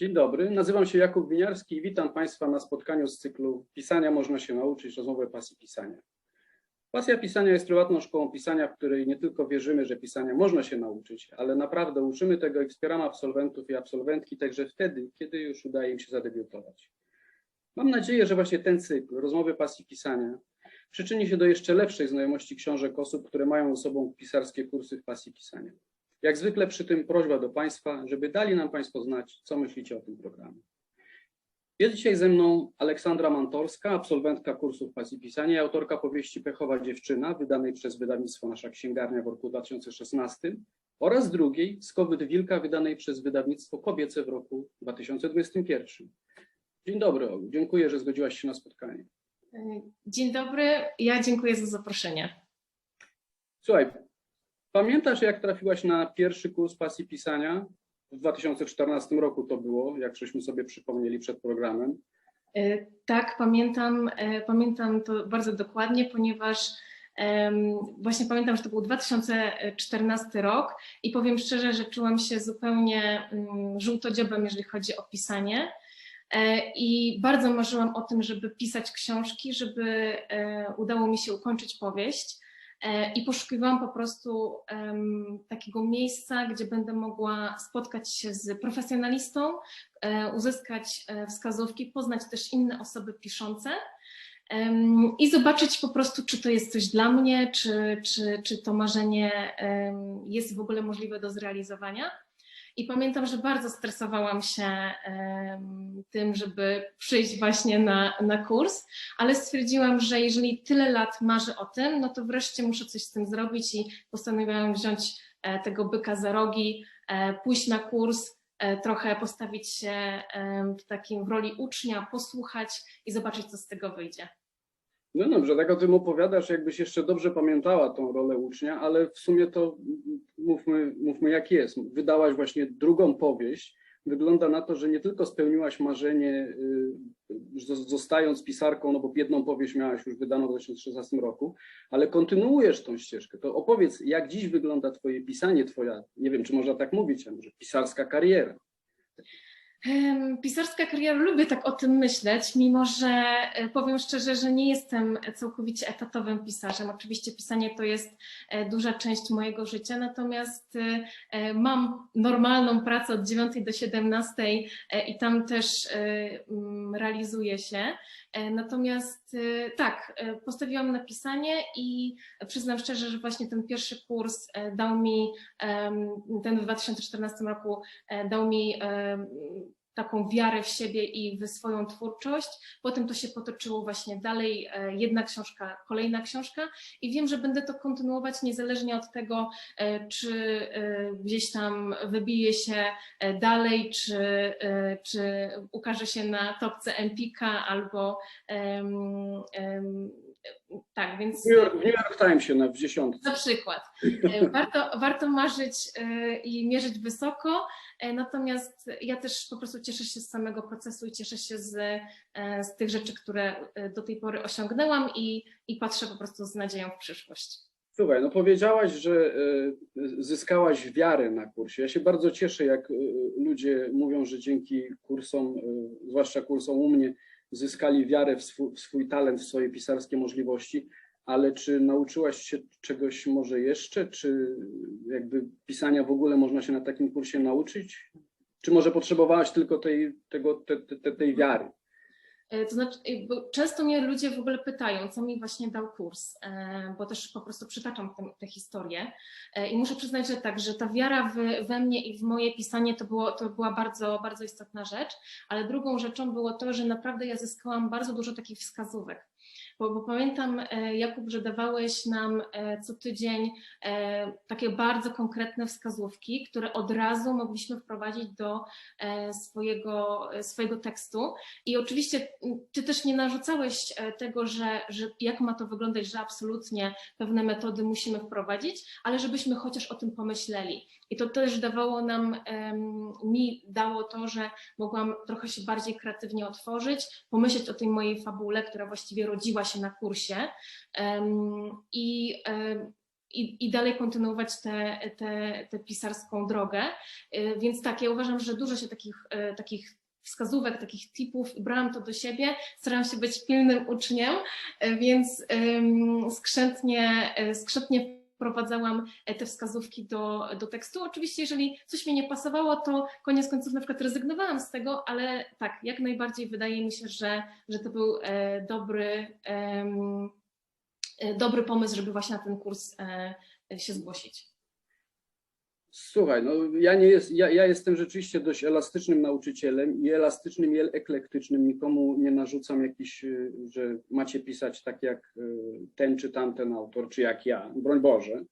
Dzień dobry, nazywam się Jakub Winiarski i witam Państwa na spotkaniu z cyklu Pisania można się nauczyć, rozmowy pasji pisania. Pasja pisania jest prywatną szkołą pisania, w której nie tylko wierzymy, że pisania można się nauczyć, ale naprawdę uczymy tego i wspieramy absolwentów i absolwentki także wtedy, kiedy już udaje im się zadebiutować. Mam nadzieję, że właśnie ten cykl, rozmowy pasji pisania, przyczyni się do jeszcze lepszej znajomości książek osób, które mają ze sobą pisarskie kursy w pasji pisania. Jak zwykle przy tym prośba do Państwa, żeby dali nam Państwo znać, co myślicie o tym programie. Jest dzisiaj ze mną Aleksandra Mantorska, absolwentka kursów pasji pisania i autorka powieści Pechowa dziewczyna, wydanej przez wydawnictwo Nasza Księgarnia w roku 2016 oraz drugiej, Skowyt Wilka, wydanej przez wydawnictwo Kobiece w roku 2021. Dzień dobry, Olu. Dziękuję, że zgodziłaś się na spotkanie. Dzień dobry, ja dziękuję za zaproszenie. Słuchaj, pamiętasz jak trafiłaś na pierwszy kurs pasji pisania? W 2014 roku to było, jak żeśmy sobie przypomnieli przed programem. E, Tak, pamiętam, e, pamiętam to bardzo dokładnie, ponieważ właśnie pamiętam, że to był 2014 rok i powiem szczerze, że czułam się zupełnie mm, żółtodziobem, jeżeli chodzi o pisanie. E, I bardzo marzyłam o tym, żeby pisać książki, żeby udało mi się ukończyć powieść. E, I poszukiwałam po prostu takiego miejsca, gdzie będę mogła spotkać się z profesjonalistą, e, uzyskać e, wskazówki, poznać też inne osoby piszące i zobaczyć po prostu, czy to jest coś dla mnie, czy, czy, czy to marzenie jest w ogóle możliwe do zrealizowania. I pamiętam, że bardzo stresowałam się tym, żeby przyjść właśnie na, na kurs, ale stwierdziłam, że jeżeli tyle lat marzę o tym, no to wreszcie muszę coś z tym zrobić i postanowiłam wziąć e, tego byka za rogi, e, pójść na kurs, e, trochę postawić się w takim w roli ucznia, posłuchać i zobaczyć, co z tego wyjdzie. No dobrze, tak o tym opowiadasz, jakbyś jeszcze dobrze pamiętała tą rolę ucznia, ale w sumie to mówmy, mówmy jak jest. Wydałaś właśnie drugą powieść. Wygląda na to, że nie tylko spełniłaś marzenie, y, zo- zostając pisarką, no bo jedną powieść miałaś już wydaną w 2016 roku, ale kontynuujesz tą ścieżkę. To opowiedz, jak dziś wygląda twoje pisanie, twoja, nie wiem, czy można tak mówić, a może pisarska kariera. Pisarska kariera, lubię tak o tym myśleć, mimo że e, powiem szczerze, że nie jestem całkowicie etatowym pisarzem. Oczywiście pisanie to jest e, duża część mojego życia, natomiast e, mam normalną pracę od 9 do 17 e, i tam też realizuję się. Natomiast tak, postawiłam na pisanie i przyznam szczerze, że właśnie ten pierwszy kurs dał mi, ten w 2014 roku dał mi taką wiarę w siebie i w swoją twórczość. Potem to się potoczyło właśnie dalej, e, jedna książka, kolejna książka i wiem, że będę to kontynuować niezależnie od tego, e, czy e, gdzieś tam wybije się dalej, czy, czy ukaże się na topce Empika albo em, em, tak, więc... New York, New York Timesie na w dziesiątce. Na przykład. E, Warto, warto marzyć e, i mierzyć wysoko, e, natomiast ja też po prostu cieszę się z samego procesu i cieszę się z, z tych rzeczy, które do tej pory osiągnęłam i, i patrzę po prostu z nadzieją w przyszłość. Słuchaj, no powiedziałaś, że zyskałaś wiarę na kursie. Ja się bardzo cieszę, jak ludzie mówią, że dzięki kursom, zwłaszcza kursom u mnie, zyskali wiarę w swój, w swój talent, w swoje pisarskie możliwości. Ale czy nauczyłaś się czegoś może jeszcze? Czy jakby pisania w ogóle można się na takim kursie nauczyć? Czy może potrzebowałaś tylko tej, tego, te, te, tej wiary? E, To znaczy, e, często mnie ludzie w ogóle pytają, co mi właśnie dał kurs, e, bo też po prostu przytaczam tę, tę historię E, i muszę przyznać, że tak, że ta wiara w, we mnie i w moje pisanie to, było, to była bardzo, bardzo istotna rzecz, ale drugą rzeczą było to, że naprawdę ja zyskałam bardzo dużo takich wskazówek. Bo, bo pamiętam, e, Jakub, że dawałeś nam e, co tydzień e, takie bardzo konkretne wskazówki, które od razu mogliśmy wprowadzić do swojego, swojego tekstu. I oczywiście ty też nie narzucałeś tego, że, że jak ma to wyglądać, że absolutnie pewne metody musimy wprowadzić, ale żebyśmy chociaż o tym pomyśleli. I to też dawało nam, mi dało to, że mogłam trochę się bardziej kreatywnie otworzyć, pomyśleć o tej mojej fabule, która właściwie rodziła się na kursie. I i, i dalej kontynuować tę te, te pisarską drogę. Y, Więc tak, ja uważam, że dużo się takich, y, takich wskazówek, takich tipów, brałam to do siebie, staram się być pilnym uczniem, y, więc skrzętnie, skrzętnie wprowadzałam e, te wskazówki do, do tekstu. Oczywiście, jeżeli coś mi nie pasowało, to koniec końców na przykład rezygnowałam z tego, ale tak, jak najbardziej wydaje mi się, że, że to był e, dobry, e, dobry pomysł, żeby właśnie na ten kurs się zgłosić. Słuchaj, no ja nie jest, ja, ja jestem rzeczywiście dość elastycznym nauczycielem i elastycznym i eklektycznym. Nikomu nie narzucam jakiś, y, że macie pisać tak jak y, ten czy tamten autor, czy jak ja, broń Boże.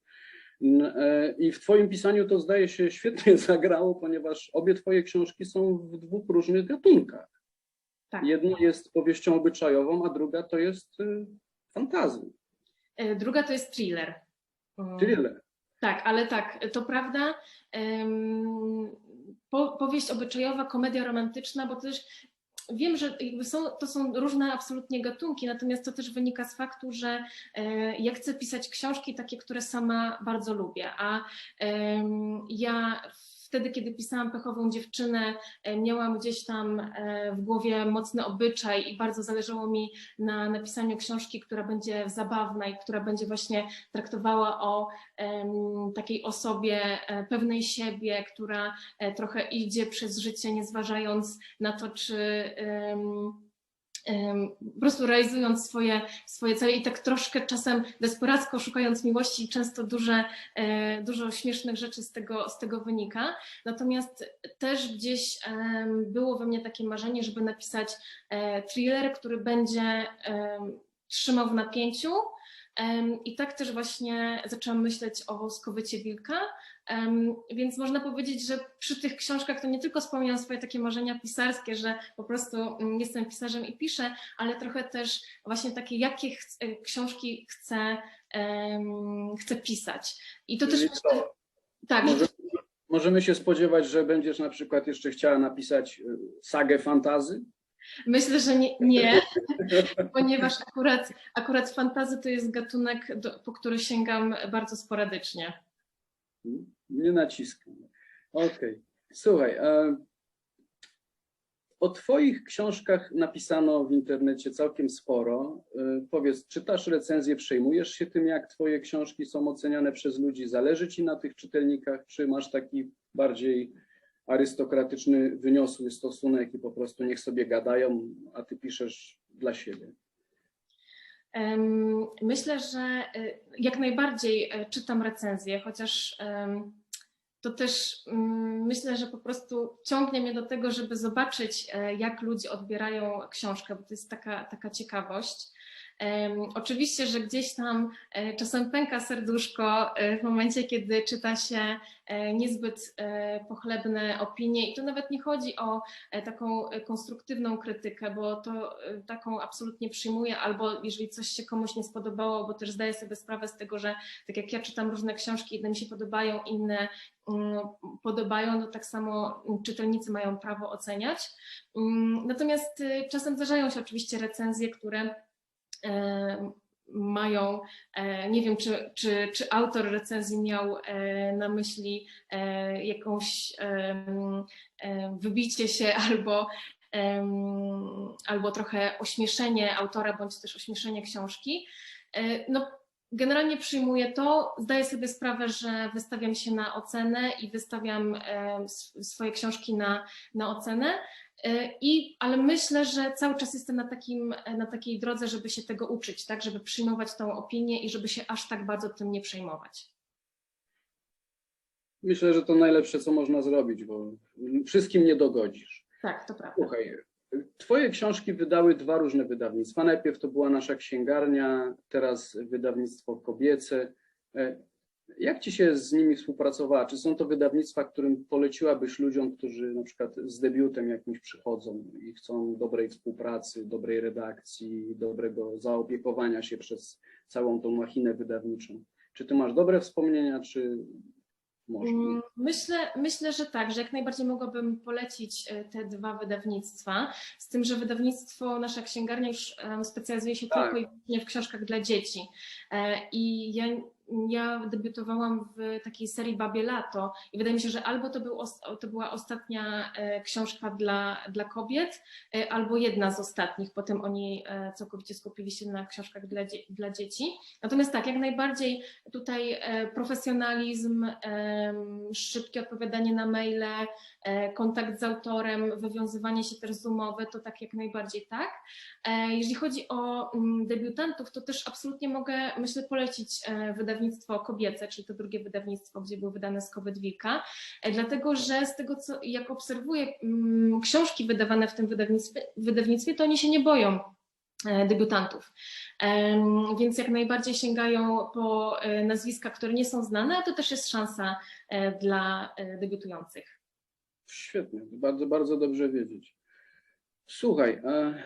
E, I w Twoim pisaniu to zdaje się świetnie zagrało, ponieważ obie Twoje książki są w dwóch różnych gatunkach. Tak. Jedna jest powieścią obyczajową, a druga to jest y, fantazja, E, Druga to jest thriller. Thriller. Tak, ale tak, to prawda. Po, powieść obyczajowa, komedia romantyczna, bo też wiem, że są, to są różne absolutnie gatunki, natomiast to też wynika z faktu, że e, ja chcę pisać książki takie, które sama bardzo lubię, a em, ja wtedy, kiedy pisałam Pechową dziewczynę, e, miałam gdzieś tam e, w głowie mocny obyczaj i bardzo zależało mi na napisaniu książki, która będzie zabawna i która będzie właśnie traktowała o takiej osobie e, pewnej siebie, która trochę idzie przez życie, nie zważając na to, czy po prostu realizując swoje, swoje cele i tak troszkę czasem desperacko szukając miłości i często duże, e, dużo śmiesznych rzeczy z tego, z tego wynika. Natomiast też gdzieś było we mnie takie marzenie, żeby napisać e, thriller, który będzie trzymał w napięciu, I tak też właśnie zaczęłam myśleć o Skowycie Wilka, więc można powiedzieć, że przy tych książkach to nie tylko spełniam swoje takie marzenia pisarskie, że po prostu mm, jestem pisarzem i piszę, ale trochę też właśnie takie, jakie ch- e, książki chcę, em, chcę pisać. I to też co? tak, Może, możemy się spodziewać, że będziesz na przykład jeszcze chciała napisać y, sagę fantazy? myślę, że nie, nie ponieważ akurat, akurat fantazy to jest gatunek, do, po który sięgam bardzo sporadycznie. Nie naciskam. Okej. Słuchaj, e, o Twoich książkach napisano w internecie całkiem sporo. E, Powiedz, czytasz recenzje, przejmujesz się tym, jak Twoje książki są oceniane przez ludzi? Zależy Ci na tych czytelnikach, czy masz taki bardziej arystokratyczny, wyniosły stosunek i po prostu niech sobie gadają, a Ty piszesz dla siebie? Myślę, że y, jak najbardziej y, czytam recenzje, chociaż to też mm, myślę, że po prostu ciągnie mnie do tego, żeby zobaczyć, e, jak ludzie odbierają książkę, bo to jest taka, taka ciekawość. Oczywiście, że gdzieś tam e, czasem pęka serduszko e, w momencie, kiedy czyta się e, niezbyt pochlebne opinie i to nawet nie chodzi o taką konstruktywną krytykę, bo to taką absolutnie przyjmuję, albo jeżeli coś się komuś nie spodobało, bo też zdaję sobie sprawę z tego, że tak jak ja czytam różne książki, jedne mi się podobają, inne mm, podobają, no tak samo czytelnicy mają prawo oceniać. Mm, Natomiast czasem zdarzają się oczywiście recenzje, które mają, e, nie wiem, czy, czy, czy autor recenzji miał e, na myśli e, jakąś e, wybicie się albo, albo trochę ośmieszenie autora, bądź też ośmieszenie książki. E, No, generalnie przyjmuję to, zdaję sobie sprawę, że wystawiam się na ocenę i wystawiam e, sw- swoje książki na, na ocenę. E, I, ale myślę, że cały czas jestem na, takim, na takiej drodze, żeby się tego uczyć, tak, żeby przyjmować tą opinię i żeby się aż tak bardzo tym nie przejmować. Myślę, że to najlepsze, co można zrobić, bo wszystkim nie dogodzisz. Tak, to prawda. Słuchaj, Twoje książki wydały dwa różne wydawnictwa. Najpierw to była nasza księgarnia, teraz wydawnictwo kobiece. Jak Ci się z nimi współpracowała? Czy są to wydawnictwa, którym poleciłabyś ludziom, którzy na przykład z debiutem jakimś przychodzą i chcą dobrej współpracy, dobrej redakcji, dobrego zaopiekowania się przez całą tą machinę wydawniczą? Czy Ty masz dobre wspomnienia, czy może nie? Mm, Myślę, myślę, że tak, że jak najbardziej mogłabym polecić e, te dwa wydawnictwa, z tym, że wydawnictwo, nasza księgarnia już specjalizuje się Tak. tylko i wyłącznie w książkach dla dzieci. E, I ja ja debiutowałam w takiej serii Babie Lato i wydaje mi się, że albo to, był, to była ostatnia e, książka dla, dla kobiet, e, albo jedna z ostatnich. Potem oni e, całkowicie skupili się na książkach dla, dla dzieci. Natomiast tak, jak najbardziej tutaj profesjonalizm, szybkie odpowiadanie na maile, kontakt z autorem, wywiązywanie się też z umowy, to tak jak najbardziej tak. Jeżeli chodzi o mm, debiutantów, to też absolutnie mogę, myślę, polecić e, wydawnictwo kobiece, czyli to drugie wydawnictwo, gdzie był wydane z Covid Wilka, e, dlatego że z tego, co jak obserwuję mm, książki wydawane w tym wydawnictwie, wydawnictwie to oni się nie boją e, debiutantów. Em, Więc jak najbardziej sięgają po e, nazwiska, które nie są znane, a to też jest szansa e, dla e, debiutujących. Świetnie, bardzo, bardzo dobrze wiedzieć. Słuchaj, e,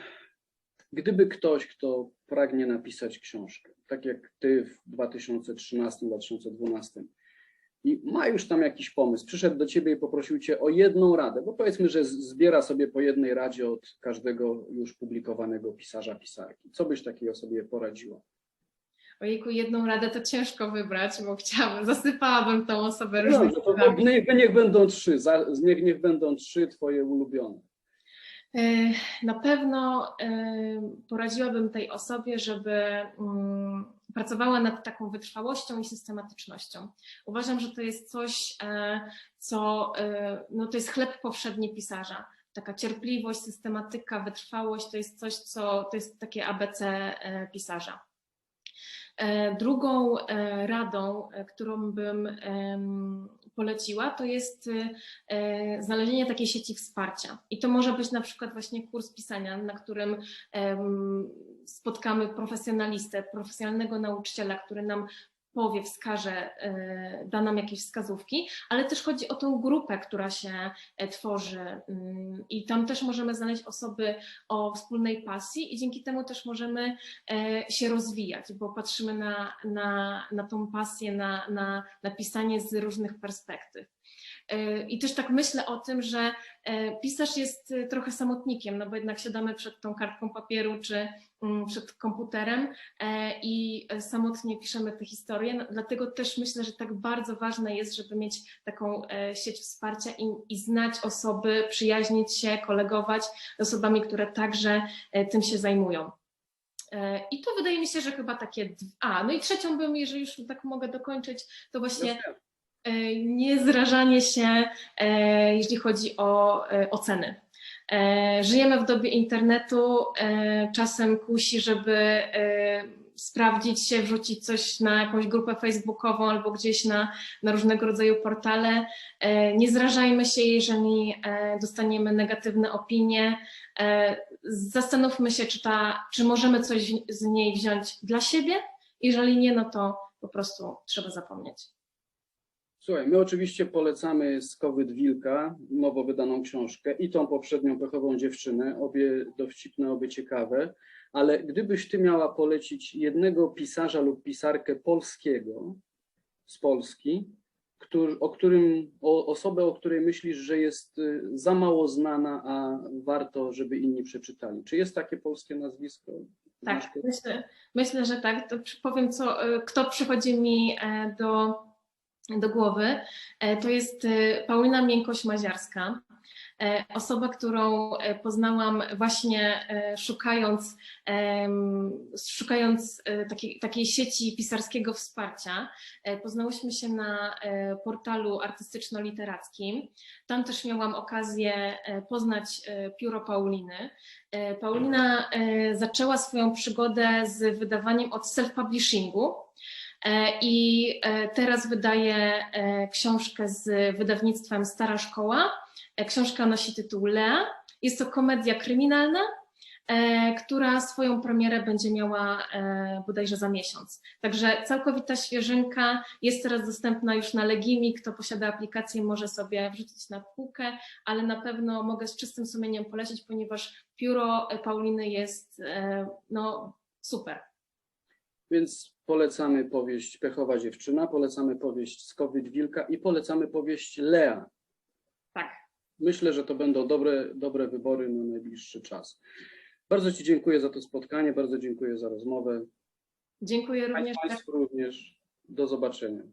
gdyby ktoś, kto pragnie napisać książkę, tak jak ty w 2013-2012 i ma już tam jakiś pomysł, przyszedł do ciebie i poprosił cię o jedną radę, bo powiedzmy, że zbiera sobie po jednej radzie od każdego już publikowanego pisarza, pisarki. Co byś takiej osobie poradziła? Ojejku, jedną radę to ciężko wybrać, bo chciałabym, zasypałabym tą osobę No, różnymi to rzeczami. niech, niech będą trzy, za, niech, niech będą trzy twoje ulubione. E, Na pewno e, poradziłabym tej osobie, żeby mm, pracowała nad taką wytrwałością i systematycznością. Uważam, że to jest coś, e, co e, no to jest chleb powszedni pisarza. Taka cierpliwość, systematyka, wytrwałość to jest coś, co to jest takie ABC e, pisarza. Drugą radą, którą bym poleciła, to jest e, znalezienie takiej sieci wsparcia. I to może być na przykład właśnie kurs pisania, na którym spotkamy profesjonalistę, profesjonalnego nauczyciela, który nam powie, wskaże, e, da nam jakieś wskazówki, ale też chodzi o tą grupę, która się e, tworzy mm, i tam też możemy znaleźć osoby o wspólnej pasji i dzięki temu też możemy e, się rozwijać, bo patrzymy na, na, na tą pasję, na, na, na pisanie z różnych perspektyw. E, I też tak myślę o tym, że e, pisarz jest e, trochę samotnikiem, no bo jednak siadamy przed tą kartką papieru czy mm, przed komputerem i samotnie piszemy te historie. No, Dlatego też myślę, że tak bardzo ważne jest, żeby mieć taką sieć wsparcia i, i znać osoby, przyjaźnić się, kolegować z osobami, które także tym się zajmują. I to wydaje mi się, że chyba takie. A, no i trzecią bym, jeżeli już tak mogę dokończyć, to właśnie e, nie zrażanie się, e, jeśli chodzi o e, oceny. Żyjemy w dobie internetu, czasem kusi, żeby sprawdzić się, wrzucić coś na jakąś grupę facebookową albo gdzieś na, na różnego rodzaju portale. Nie zrażajmy się, jeżeli dostaniemy negatywne opinie. Zastanówmy się, czy, ta, czy możemy coś z niej wziąć dla siebie. Jeżeli nie, no to po prostu trzeba zapomnieć. Słuchaj, my oczywiście polecamy z COVID Wilka, nowo wydaną książkę i tą poprzednią pechową dziewczynę, obie dowcipne, obie ciekawe, ale gdybyś ty miała polecić jednego pisarza lub pisarkę polskiego z Polski, który, o którym, o osobę, o której myślisz, że jest y, za mało znana, a warto, żeby inni przeczytali. Czy jest takie polskie nazwisko? Tak, myślę, myślę, że tak. To powiem, co, e, kto przychodzi mi e, do, do głowy. E, To jest e, Paulina Miękoś-Maziarska. E, Osoba, którą poznałam właśnie szukając, szukając takiej, takiej sieci pisarskiego wsparcia. Poznałyśmy się na portalu artystyczno-literackim. Tam też miałam okazję poznać pióro Pauliny. Paulina zaczęła swoją przygodę z wydawaniem od self-publishingu i e, teraz wydaje e, książkę z wydawnictwem Stara Szkoła. E, Książka nosi tytuł Lea. Jest to komedia kryminalna, e, która swoją premierę będzie miała e, bodajże za miesiąc. Także całkowita świeżynka jest teraz dostępna już na Legimi. Kto posiada aplikację, może sobie wrzucić na półkę, ale na pewno mogę z czystym sumieniem polecić, ponieważ pióro e, Pauliny jest e, no, super. Więc polecamy powieść Pechowa dziewczyna, polecamy powieść COVID Wilka i polecamy powieść Lea. Tak. Myślę, że to będą dobre, dobre wybory na najbliższy czas. Bardzo Ci dziękuję za to spotkanie, bardzo dziękuję za rozmowę. Dziękuję również. Państwu również. Do zobaczenia.